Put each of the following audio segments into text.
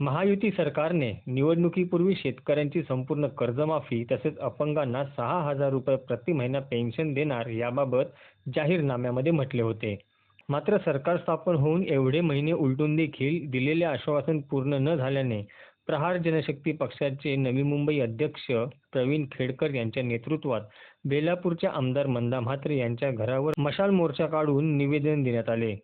महायुती सरकारने निवडणुकीपूर्वी शेतकऱ्यांची संपूर्ण कर्जमाफी तसेच अपंगांना सहा हजार रुपये प्रति महिना पेन्शन देणार याबाबत जाहीरनाम्यामध्ये म्हटले होते. मात्र सरकार स्थापन होऊन एवढे महिने उलटून देखील दिलेले आश्वासन पूर्ण न झाल्याने प्रहार जनशक्ती पक्षाचे नवी मुंबई अध्यक्ष प्रवीण खेडकर यांच्या नेतृत्वात बेलापूरच्या आमदार मंदा म्हात्रे यांच्या घरावर मशाल मोर्चा काढून निवेदन देण्यात आले.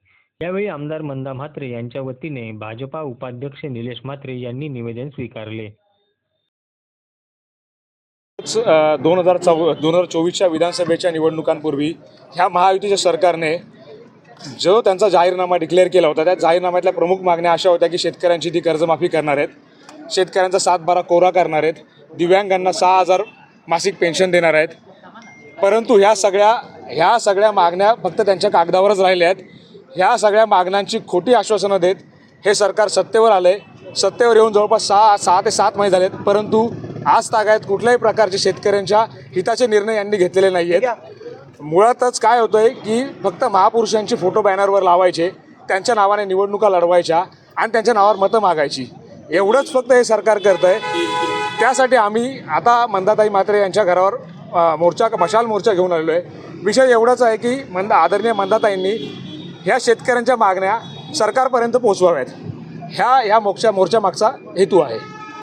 यावेळी आमदार मंदा म्हात्रे यांच्या वतीने भाजपा उपाध्यक्ष निलेश म्हात्रे यांनी निवेदन स्वीकारले. दोन हजार चौ दोन हजार चोवीसच्या विधानसभेच्या निवडणुकांपूर्वी ह्या महायुतीच्या सरकारने जो त्यांचा जाहीरनामा डिक्लेअर केला होता त्या जाहीरनाम्यातल्या प्रमुख मागण्या अशा होत्या की शेतकऱ्यांची ती कर्जमाफी करणार आहेत. शेतकऱ्यांचा सात बारा कोरा करणार आहेत. दिव्यांगांना सहा हजार मासिक पेन्शन देणार आहेत. परंतु ह्या सगळ्या ह्या सगळ्या मागण्या फक्त त्यांच्या कागदावरच राहिल्या आहेत. ह्या सगळ्या मागण्यांची खोटी आश्वासनं देत हे सरकार सत्तेवर आलं आहे सत्तेवर येऊन जवळपास सहा सहा ते सात महिने झालेत. परंतु आज तागायत कुठल्याही प्रकारचे शेतकऱ्यांच्या हिताचे निर्णय यांनी घेतलेले नाही आहेत मुळातच काय होतं आहे की फक्त महापुरुषांची फोटो बॅनरवर लावायचे त्यांच्या नावाने निवडणुका लढवायच्या आणि त्यांच्या नावावर मतं मागायची. एवढंच फक्त हे सरकार करतं आहे त्यासाठी आम्ही आता मंदाताई म्हात्रे यांच्या घरावर मोर्चा मशाल मोर्चा घेऊन आलेलो आहे. विषय एवढाच आहे की मंदा आदरणीय मंदाताईंनी ह्या शेतकऱ्यांच्या मागण्या सरकारपर्यंत पोहोचवाव्यात. ह्या ह्या मोक्षा मोर्चा मागचा हेतू आहे.